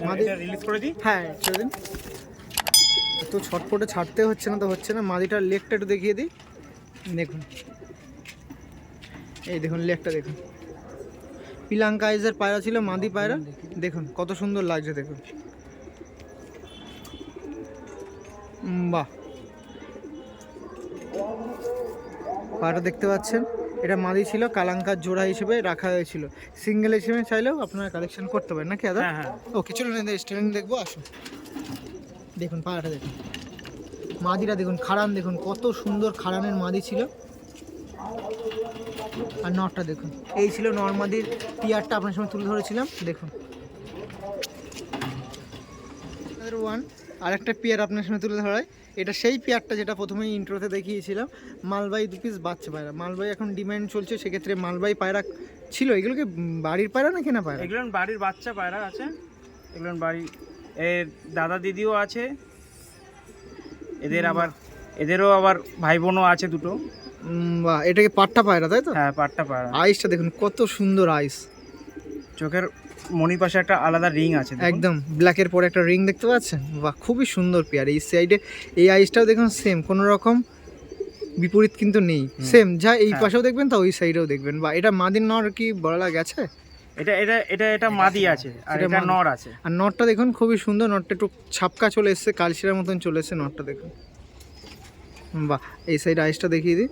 মাদি এটা রিলিজ করে দিই? হ্যাঁ ছেড়ে দিন। তো ছটফটে ছাড়তে হচ্ছে না তো হচ্ছে না মাদিটার লেকটা একটু দেখিয়ে দিই। দেখুন এই দেখুন লেকটা দেখুন। পিলাঙ্কা আইজের পায়রা ছিল মাদি পায়রা। দেখুন কত সুন্দর লাগছে দেখুন। বাহ। পায়রাটা দেখতে পাচ্ছেন। এটা মাদি ছিল কালাঙ্কার জোড়া হিসেবে রাখা হয়েছিল। সিঙ্গেল হিসেবে চাইলেও আপনারা কালেকশন করতে পারেন নাকি দাদা চলুন এদের স্টেডিয়াম দেখব আসুন। দেখুন পাড়াটা দেখুন। মাদিটা দেখুন খাড়ান দেখুন কত সুন্দর খাড়ানের মাদি ছিল। আর নটটা দেখুন এই ছিল নর্মাদির পিয়ারটা আপনার সঙ্গে তুলে ধরেছিলাম দেখুন। ওয়ান আর একটা পেয়ার আপনার সঙ্গে তুলে ধরায় এটা সেই পেয়ারটা যেটা প্রথমে ইন্ট্রোতে দেখিয়েছিলাম। মালবাই দু পিস বাচ্চা পায়রা। মালবাই এখন ডিমান্ড চলছে সেক্ষেত্রে মালবাই পায়রা ছিল। এগুলোকে বাড়ির পায়রা না কেনা পায়রা? এগুলো বাড়ির বাচ্চা পায়রা আছে। এগুলো বাড়ি এর দাদা দিদিও আছে। এদের আবার এদেরও আবার ভাই বোনও আছে দুটো। বাহ এটাকে পাট্টা পায়রা তাই তো? হ্যাঁ পাট্টা পায়রা। আইসটা দেখুন কত সুন্দর আইস চোখের মনির পাশে একটা আলাদা রিং আছে একদম ব্ল্যাকের পরে একটা রিং দেখতে পাচ্ছেন? বাহ খুবই সুন্দর পেয়ার এই সাইডে এই আইসটাও দেখুন সেম কোনো রকম বিপরীত কিন্তু নেই। সেম যা এই হ্যাঁ। পাশেও দেখবেন তা ওই সাইডেও দেখবেন। বা এটা মাদির নর কি বলা গেছে? এটা এটা এটা এটা মাদি আছে আর এটা নর আছে। আর নটটা দেখুন খুবই সুন্দর নটটা একটু ছাপকা চলে এসছে কালশিরার মতন চলে এসছে নটটা দেখুন। বাহ এই সাইড আইসটা দেখিয়ে দিই।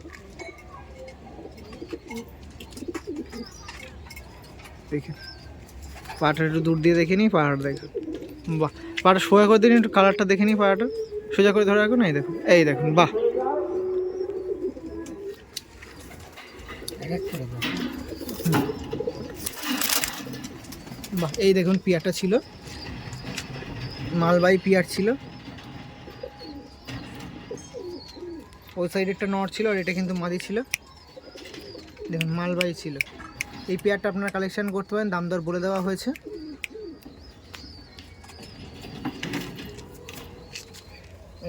দেখি। পাটা একটু দূর দিয়ে দেখে নিই, পাহাড় দেখুন বাহ পাটা সোজা করে দিন একটু কালারটা দেখে নিই পাহাড়টা। সোজা করে ধরে রাখুন এই দেখুন এই দেখুন, বাহ। বাহ, এই দেখুন, পিয়ারটা ছিল। মালবাই পিয়ার ছিল। ওই সাইডে একটা নট ছিল আর এটা কিন্তু মাদি ছিল। দেখুন মালবাই ছিল। এই পেয়ারটা আপনারা কালেকশন করতে পারেন দাম দর বলে দেওয়া হয়েছে।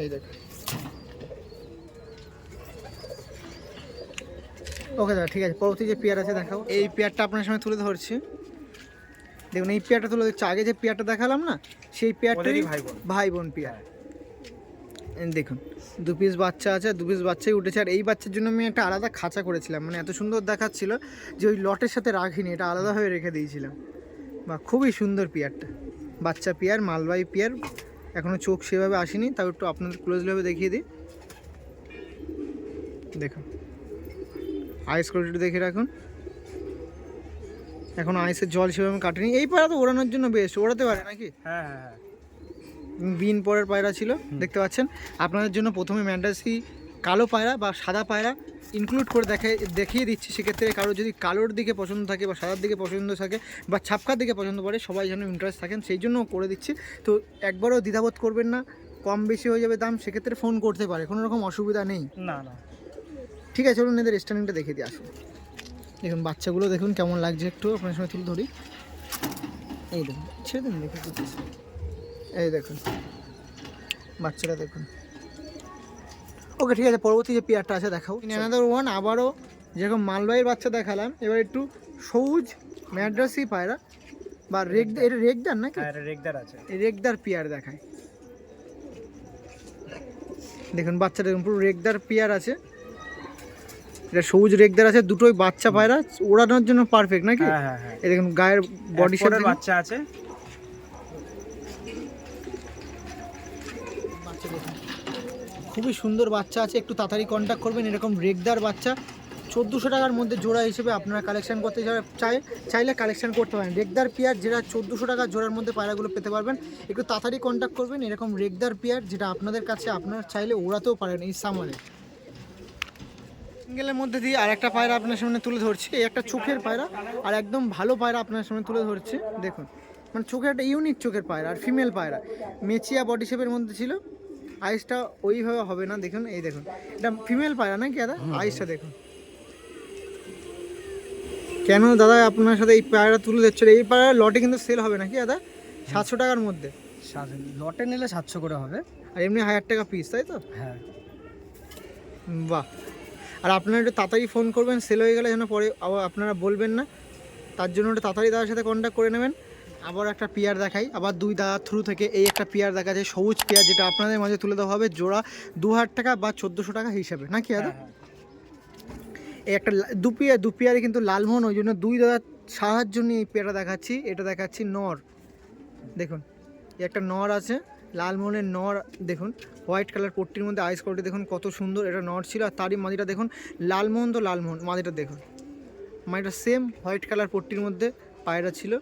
এই দেখুন। ওকে দাদা ঠিক আছে পরবর্তী যে পেয়ার আছে দেখাও এই পেয়ারটা আপনার সামনে তুলে ধরছি। দেখুন এই পেয়ারটা তুলে দেখছি আগে যে পেয়ারটা দেখালাম না সেই পেয়ারটাই ভাই বোন। ভাই বোন পেয়ার। এই দেখুন, দু পিস বাচ্চা আছে দু পিস বাচ্চাই উঠেছে। আর এই বাচ্চার জন্য আমি একটা আলাদা খাঁচা করেছিলাম। মানে এত সুন্দর দেখাচ্ছিল যে ওই লটের সাথে রাখিনি, এটা আলাদাভাবে রেখে দিয়েছিলাম। বা খুবই সুন্দর পেয়ারটা। বাচ্চা পেয়ার মালবাই পেয়ার এখনও চোখ সেভাবে আসেনি, তাও একটু আপনাদের ক্লোজলিভাবে দেখিয়ে দিই। দেখুন আইস কোয়ালিটি দেখে রাখুন। এখন আইসের জল সেভাবে কাটেনি। এই পায়রা তো ওড়ানোর জন্য বেস্ট ওড়াতে পারে নাকি? হ্যাঁ হ্যাঁ হ্যাঁ। বিন পরের পায়রা ছিল দেখতে পাচ্ছেন। আপনাদের জন্য প্রথমে ম্যান্ডাসি কালো পায়রা বা সাদা পায়রা ইনক্লুড করে দেখে দেখিয়ে দিচ্ছি। সেক্ষেত্রে কারও যদি কালোর দিকে পছন্দ থাকে বা সাদার দিকে পছন্দ থাকে বা ছাপকার দিকে পছন্দ করে সবাই যেন ইন্টারেস্ট থাকেন সেই জন্য করে দিচ্ছি। তো একবারও দ্বিধাবোধ করবেন না কম বেশি হয়ে যাবে দাম সেক্ষেত্রে ফোন করতে পারে কোনো রকম অসুবিধা নেই। না না। ঠিক আছে চলুন এদের স্ট্যান্ডিংটা দেখে দিয়ে আসুন। দেখুন বাচ্চাগুলো দেখুন কেমন লাগছে একটু আপনার সঙ্গে তুলে ধরি। এই দেখুন ছেড়ে দিন দেখে দিচ্ছি। এই দেখুন। বাচ্চারা দেখুন। ওকে ঠিক আছে পরবর্তী যে পেয়ারটা আছে দেখাও। অ্যানাদার ওয়ান আবারও যেরকম মালবাহীর বাচ্চা দেখালাম এবার একটু সবুজ ম্যাড্রাসি পায়রা বা রেগ এটা রেগদার নাকি? হ্যাঁ রেগদার আছে। এই রেগদার পিয়ার দেখায় দেখুন বাচ্চা দেখুন পুরো রেগদার পিয়ার আছে। এটা সবুজ রেগদার আছে দুটোই বাচ্চা পায়রা ওড়ানোর জন্য পারফেক্ট নাকি? হ্যাঁ হ্যাঁ হ্যাঁ। এই দেখুন গায়ের বডি শেপ এরপরের বাচ্চা আছে বাচ্চা দেখুন খুবই সুন্দর বাচ্চা আছে, একটু তাড়াতাড়ি কন্ট্যাক্ট করবেন, এরকম রেগদার বাচ্চা। চোদ্দোশো টাকার মধ্যে জোড়া হিসেবে আপনারা কালেকশন করতে চাই চাইলে কালেকশন করতে পারেন। রেগদার পেয়ার যেটা চোদ্দোশো টাকা জোড়ার মধ্যে পায়রাগুলো পেতে পারবেন, একটু তাড়াতাড়ি কন্ট্যাক্ট করবেন, এরকম রেগদার পেয়ার যেটা আপনাদের কাছে, আপনারা চাইলে ওড়াতেও পারেন এই সামারে। সিঙ্গেলের মধ্যে দিয়ে আর একটা পায়রা আপনার সামনে তুলে ধরছি, এই একটা চোখের পায়রা, আর একদম ভালো পায়রা আপনার সামনে তুলে ধরছি, দেখুন। মানে চোখের একটা ইউনিক চোখের পায়রা, আর ফিমেল পায়রা। মেচিয়া বডি শেপের মধ্যে ছিল। আইসটা ওইভাবে হবে না দেখুন এই দেখুন। এটা ফিমেল পায়রা নাকি দাদা? আইসটা দেখুন। কেন দাদা আপনার সাথে এই পায়রা তুলে দিচ্ছিল এই পায়রা লটে কিন্তু সেল হবে নাকি দাদা? সাতশো টাকার মধ্যে। লটে নিলে সাতশো করে হবে। আর এমনি হাজার টাকা পিস তাই তো? হ্যাঁ। বাহ। আর আপনারা একটু তাড়াতাড়ি ফোন করবেন সেল হয়ে গেলে যেন পরে আবার আপনারা বলবেন না। তার জন্য একটু তাড়াতাড়ি দাদার সাথে কন্ট্যাক্ট করে নেবেন। আবার একটা পেয়ার দেখাই। আবার দুই দাদার থ্রু থেকে এই একটা পেয়ার দেখা যায় সবুজ পেয়ার যেটা আপনাদের মাঝে তুলে দেওয়া হবে, জোড়া দু হাজার টাকা বা চোদ্দোশো টাকা হিসাবে নাকি দাদা? এই একটা দু পেয়ার, দু পেয়ারে কিন্তু লালমোহন, ওই জন্য দুই দাদার সাহায্য নিয়ে এই পেয়ারটা দেখাচ্ছি। এটা দেখাচ্ছি নর। দেখুন একটা নর আছে, লালমোহনের নর, দেখুন, হোয়াইট কালার পট্টির মধ্যে আইস কোয়ালিটি দেখুন কত সুন্দর এটা নর ছিল, আর তারই মাদিটা দেখুন, লালমোহন তো লালমোহন, মাদিটা দেখুন। মাদিটা সেম হোয়াইট কালার পট্টির মধ্যে পায়রা ছিল।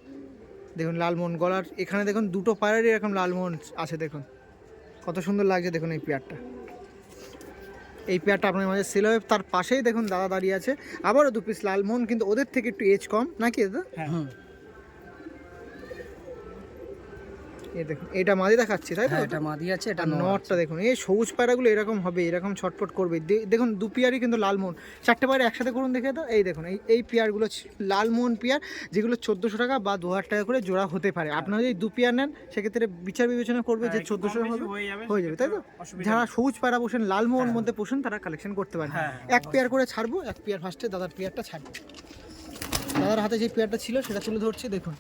দেখুন, লালমোহন গলার, এখানে দেখুন, দুটো পায়েরই এরকম লালমোহন আছে, দেখুন। কত সুন্দর লাগছে দেখুন এই পেয়ারটা। এই পেয়ারটা আপনার মাঝে সেল হবে, তার পাশেই দেখুন দাদা দাঁড়িয়ে আছে। আবারও দু পিস লালমোহন, কিন্তু ওদের থেকে একটু এজ কম, নাকি দাদা? হ্যাঁ। এই দেখুন এটা মাদি দেখাচ্ছি তাই তো? হ্যাঁ এটা মাদি আছে এটা নটটা দেখুন এই সবুজ পায়রাগুলো এরকম হবে এরকম ছটফট করবে। দেখুন দু পেয়ারই কিন্তু লালমোহন চারটে পায়রা একসাথে করুন দেখে তো। এই দেখুন এই এই পেয়ারগুলো লালমোহন পেয়ার যেগুলো চোদ্দোশো টাকা বা দু হাজার টাকা করে জোড়া হতে পারে। আপনারা যদি দু পেয়ার নেন সেক্ষেত্রে বিচার বিবেচনা করবে যে হ্যাঁ, একটু চোদ্দোশো টাকা হবে। হয়ে যাবে তাই তো? যারা। সবুজ পায়রা পোষেন লালমোহন মধ্যে পোষেন তারা কালেকশন করতে পারেন। হ্যাঁ, এক পেয়ার করে ছাড়বো এক পেয়ার ফার্স্টে দাদার পেয়ারটা ছাড়বো। দাদার হাতে যে পেয়ারটা ছিল সেটা তুলে ধরছি দেখুন।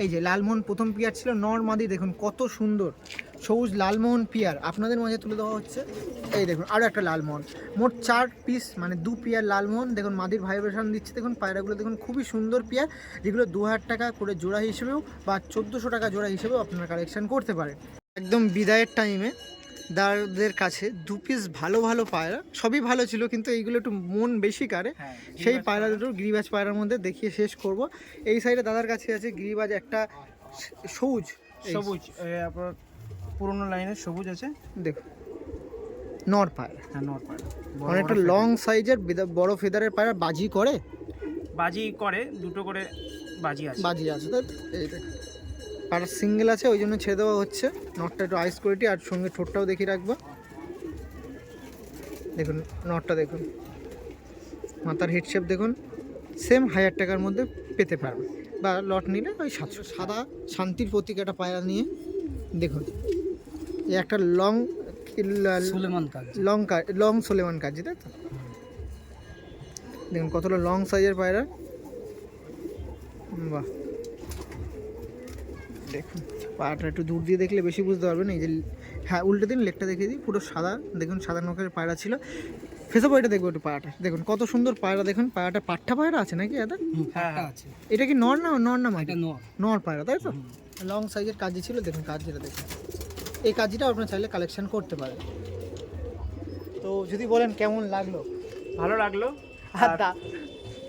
এই যে লালমোহন প্রথম পিয়ার ছিল নর্মাদি দেখুন কত সুন্দর। সবুজ লালমোহন পিয়ার, আপনাদের মাঝে তুলে দেওয়া হচ্ছে। এই দেখুন আরও একটা লালমোহন। মোট চার পিস মানে দু পিয়ার লালমোহন। দেখুন, মাদির ভাইব্রেশন দিচ্ছে। দেখুন, পায়রাগুলো দেখুন, খুবই সুন্দর পিয়ার, যেগুলো দু হাজার টাকা করে জোড়া হিসেবেও বা চোদ্দোশো টাকা জোড়া হিসেবেও আপনারা কালেকশান করতে পারেন। একদম বিদায়ের টাইমে দাদাদের কাছে দু পিস ভালো ভালো পায়রা সবই ভালো ছিল কিন্তু এইগুলো একটু মন বেশি কারে। হ্যাঁ, সেই পায়রা। দুটো গিরিবাজ পায়রার মধ্যে দেখিয়ে শেষ করব। এই সাইডে দাদার কাছে আছে গিরিবাজ একটা সবুজ সবুজ আপনার পুরোনো লাইনের সবুজ আছে। দেখুন নর পায়রা। হ্যাঁ নর পায়রা। অনেকটা লং সাইজের বড় ফেদারের পায়রা বাজি করে? বাজি করে দুটো করে বাজি আছে। বাজি আছে তাই এই দেখ পায়রা সিঙ্গেল আছে ওই জন্য ছেড়ে দেওয়া হচ্ছে। নটটা একটু আইস কোয়ালিটি আর সঙ্গে ঠোঁটটাও দেখিয়ে রাখব। দেখুন নটটা দেখুন। মাথার হেডশেপ দেখুন সেম হাজার টাকার মধ্যে পেতে পারবে বা লট নিলে ওই সাতশো। সাদা শান্তির প্রতীক একটা পায়রা নিয়ে দেখুন। একটা লং সুলেমান কাজ। লং লং সোলেমান কাজ তাই তো? দেখুন কতটা লং সাইজের পায়রা। বাহ। দেখুন পায়রাটা একটু দূর দিয়ে দেখলে বেশি বুঝতে পারবেন। এই যে হ্যাঁ উল্টে দিন লেকটা দেখিয়ে দিই। পুরো সাদা দেখুন সাদা নখের পায়রা ছিল। ফেসে বইটা দেখব একটু পায়রাটা দেখুন কত সুন্দর পায়রা দেখুন পায়রাটা পাট্টা পায়রা আছে নাকি দাদা হ্যাঁ, একটা আছে। এটা কি নর না নর না মাটি এটা নর। নর পায়রা তাই তো? লং সাইজের কাজি ছিল দেখুন কাজ যেটা দেখুন। এই কাজিটা আপনার চাইলে কালেকশন করতে পারেন। তো যদি বলেন কেমন লাগল? ভালো লাগল। আর আর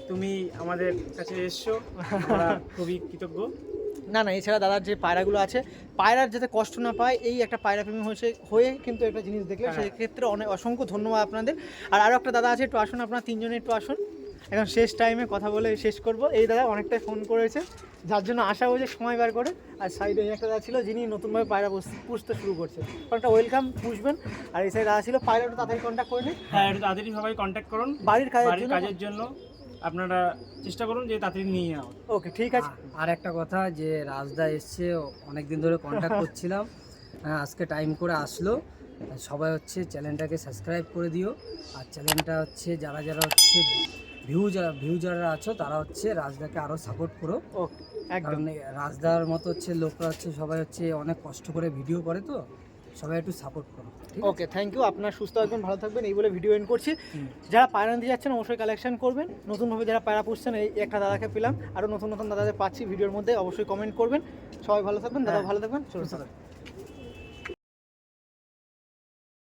তুমি আমাদের কাছে এসছো। আমরা খুবই কৃতজ্ঞ। না না এছাড়া দাদার যে পায়রাগুলো আছে পায়রার যাতে কষ্ট না পায় এই একটা পায়রা প্রেমী হয়েছে হয়ে কিন্তু একটা জিনিস দেখলে সেক্ষেত্রে অনেক অসংখ্য ধন্যবাদ আপনাদের। আর আরও একটা দাদা আছে একটু আসুন আপনারা তিনজনে একটু আসুন। এখন শেষ টাইমে কথা বলে শেষ করব। এই দাদা অনেকটাই ফোন করেছে যার জন্য আশা হয়েছে সময় বার করে। আর সাইডে একটা দাদা ছিল যিনি নতুনভাবে পায়রা পুষ- পুষতে শুরু করছে। একটা ওয়েলকাম পুষবেন। আর এই সাইডে দাদা ছিল পায়রাটা তাড়াতাড়ি কন্ট্যাক্ট করে নিন। হ্যাঁ একটু তাড়াতাড়ি সবাই কন্ট্যাক্ট করুন। বাড়ির কাজের জন্য। কাজের জন্য। আপনারা চেষ্টা করুন যে তাড়াতাড়ি নিয়ে যাও ওকে ঠিক আছে। আর- আর একটা কথা যে রাজদা এসছে অনেক দিন ধরে কন্ট্যাক্ট করছিলাম। হ্যাঁ, আজকে টাইম করে আসলো। সবাই হচ্ছে চ্যানেলটাকে সাবস্ক্রাইব করে দিও। আর চ্যানেলটা হচ্ছে যারা যারা হচ্ছে ভিউ যারা ভিউ যারা আছো তারা হচ্ছে রাজদাকে আরও সাপোর্ট করো। ওকে একদম। কারণ রাজদার মতো হচ্ছে লোকরা হচ্ছে সবাই হচ্ছে অনেক কষ্ট করে ভিডিও করে তো। সবাই একটু সাপোর্ট করো ওকে থ্যাংক ইউ আপনার সুস্থ থাকবেন ভালো থাকবেন এই বলে ভিডিও এন্ড করছি। যারা পায়রা নিতে যাচ্ছেন অবশ্যই কালেকশন করবেন। নতুনভাবে যারা পায়রা পুষছেন এই একটা দাদাকে পেলাম। আরও নতুন নতুন দাদাদের পাচ্ছি ভিডিওর মধ্যে অবশ্যই কমেন্ট করবেন। সবাই ভালো থাকবেন দাদা হ্যাঁ। ভালো থাকবেন চলুন